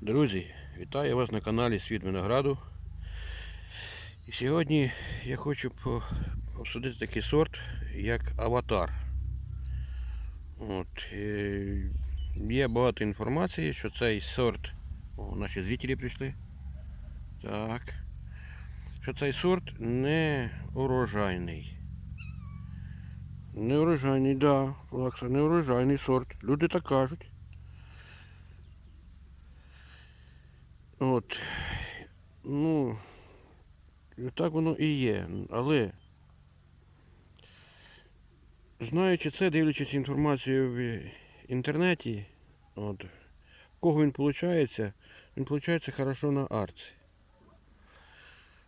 Друзі, вітаю вас на каналі Світ Винограду. І сьогодні я хочу обсудити такий сорт, як аватар. От, е, є багато інформації, що цей сорт. О, наші зрителі прийшли. Так. Що цей сорт не урожайний. Не урожайний, да, Флакса, не урожайний сорт. Люди так кажуть. От. Ну, так воно і є. Але, знаючи це, дивлячись інформацію в інтернеті, от, кого він виходить, він виходить хорошо на арці.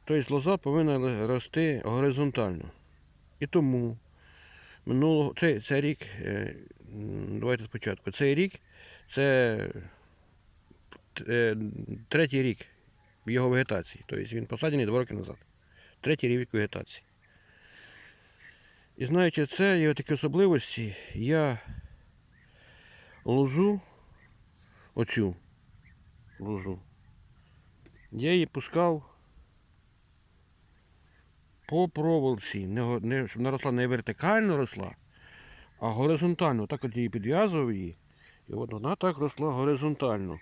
Тобто лоза повинна рости горизонтально. І тому минулого, цей, цей рік, е, давайте спочатку, цей рік це третій рік його вегетації. Тобто він посаджений два роки назад. Третій рік вегетації. І знаючи це, його такі особливості, я лозу, оцю лозу, я її пускав по проволоці, не, не, щоб вона росла не вертикально росла, а горизонтально. Так от її підв'язував її. І от вона так росла горизонтально.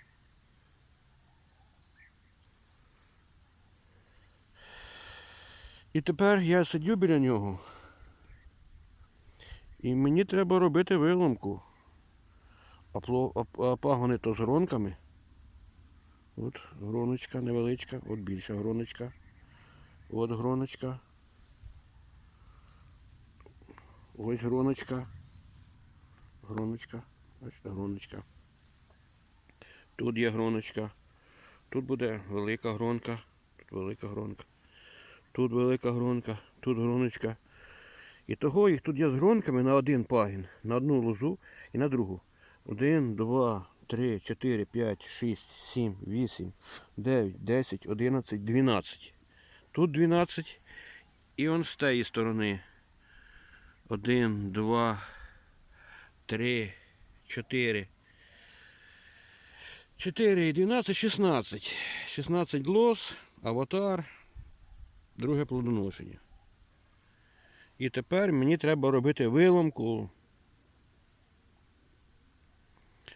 І тепер я сидю біля нього. І мені треба робити виломку. А, пагони то з гронками. От гроночка невеличка, от більша гроночка. От гроночка. Ось гроночка. Гроночка. Бачите, гроночка. Тут є гроночка. Тут буде велика гронка. Тут велика гронка. Тут велика гронка, тут гроночка. І того їх тут є з гронками на один пагін, на одну лозу і на другу. Один, два, три, чотири, п'ять, шість, сім, вісім, дев'ять, десять, одинадцять, дванадцять. Тут дванадцять. І он з тієї сторони. Один, два, три, чотири. Чотири і дванадцять, шістнадцять. Шістнадцять лоз, аватар друге плодоношення. І тепер мені треба робити виломку.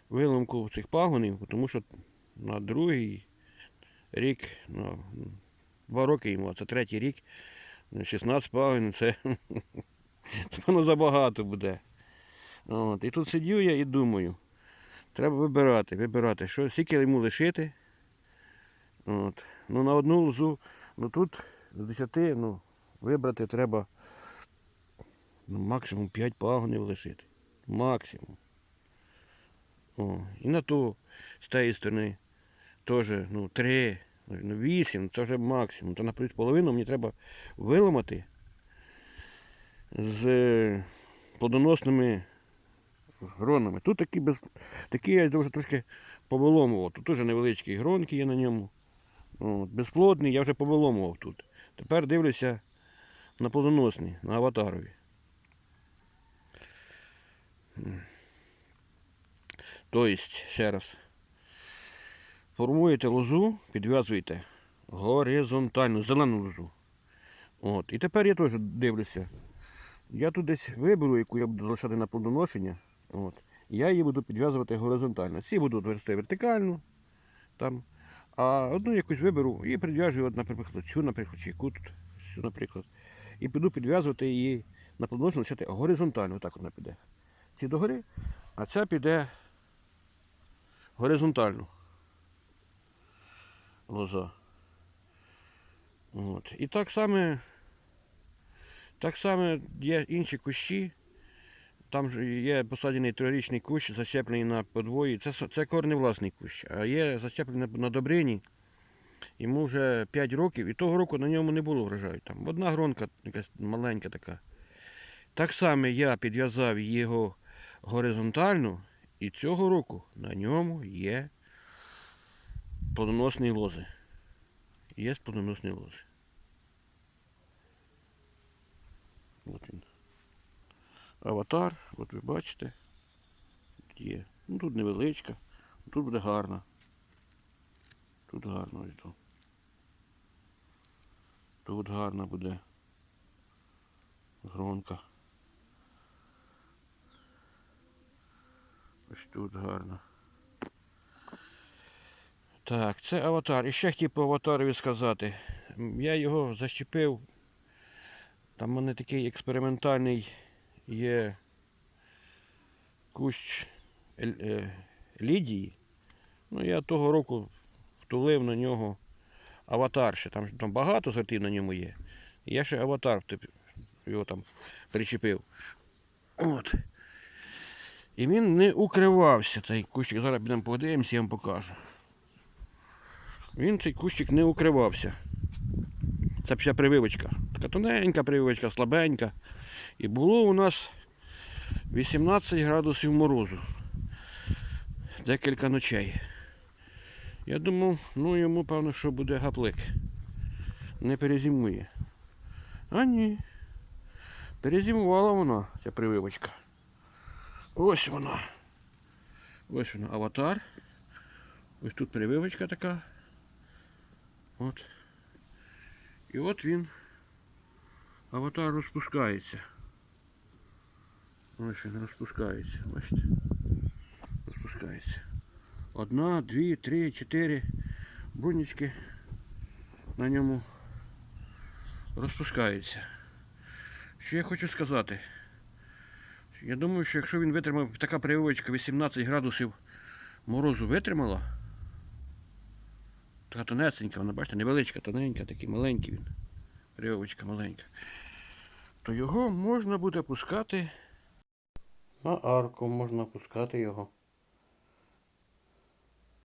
Виломку цих пагонів, тому що на другий рік, ну, два роки йому, а це третій рік, 16 пагонів, це, це воно забагато буде. От. І тут сидю я і думаю, треба вибирати, вибирати, що скільки йому лишити. От. Ну, на одну лозу, ну тут з 10, ну, вибрати треба ну, максимум 5 пагонів лишити. Максимум. О, і на ту з тієї сторони теж ну, 3, ну, 8, це вже максимум. То наприклад, половину мені треба виламати з плодоносними гронами. Тут такі, без, такі я вже трошки повиломував. Тут теж невеличкі гронки є на ньому. Безплодний, я вже повиломував тут. Тепер дивлюся на плодоносні, на аватарові. Тобто, ще раз, формуєте лозу, підв'язуєте горизонтально, зелену лозу. От. І тепер я теж дивлюся. Я тут десь виберу, яку я буду залишати на плодоношення. От. Я її буду підв'язувати горизонтально. Ці буду рости вертикально. Там. А одну якусь виберу і підв'яжу, наприклад, цю, наприклад, чи яку тут, цю, наприклад. І піду підв'язувати її на плодоношення лишати горизонтально, отак вона піде. Ці догори, а ця піде горизонтально. Лоза. От. І так само, так само є інші кущі. Там ж є посаджений трирічний кущ, зачеплений на подвої. Це, це корневласний кущ, а є зачеплений на добрині. Йому вже 5 років, і того року на ньому не було врожаю. Там одна гронка якась маленька така. Так само я підв'язав його горизонтально, і цього року на ньому є плодоносні лози. Є плодоносні лози. От він. Аватар, от ви бачите. Є. Ну тут невеличка, тут буде гарна. Тут гарно ось тут. Тут гарна буде гронка. Ось тут гарно. Так, це аватар. І ще хотів по аватарові сказати. Я його защепив. Там в мене такий експериментальний є кущ е, Лідії. Ну, я того року втулив на нього аватар ще. Там, там багато сортів на ньому є. Я ще аватар його там причепив. От. І він не укривався, цей кущик. Зараз підемо подивимося, я вам покажу. Він цей кущик не укривався. Це вся прививочка. Така тоненька прививочка, слабенька. І було у нас 18 градусів морозу. Декілька ночей. Я думав, ну йому певно, що буде гаплик. Не перезимує. А ні. Перезимувала вона, ця прививочка. Ось вона. Ось вона, аватар. Ось тут прививочка така. От. І от він. Аватар розпускається. Ось він розпускається. Бачите? Розпускається. Одна, дві, три, чотири бунічки на ньому розпускаються. Що я хочу сказати? Я думаю, що якщо він витримав, така прививочка 18 градусів морозу витримала, така тонесенька, вона, бачите, невеличка, тоненька, такий маленький він. Прививочка маленька. То його можна буде пускати. На арку можна опускати його.